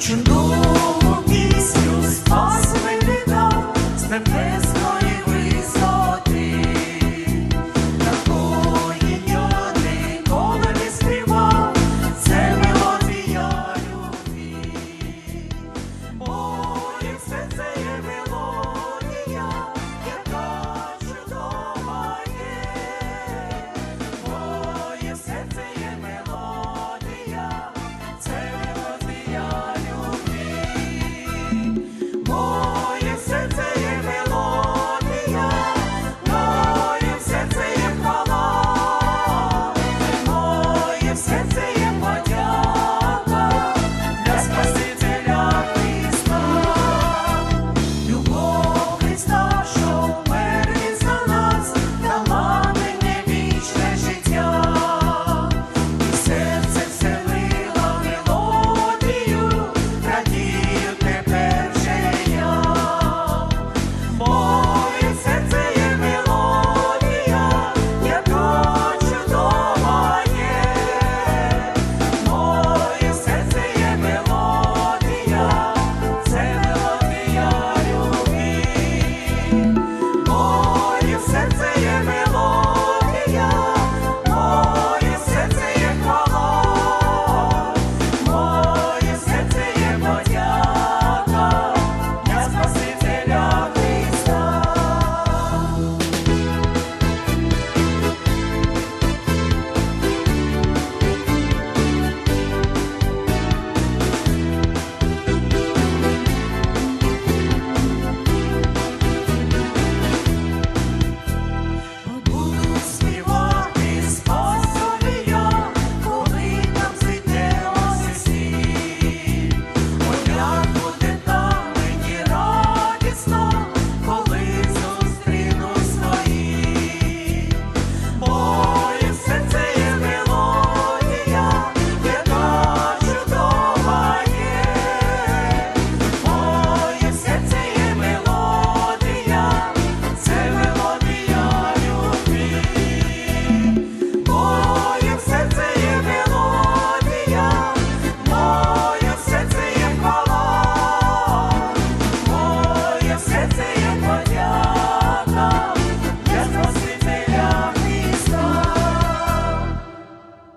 чудову пісню спас мене дав, з тебе.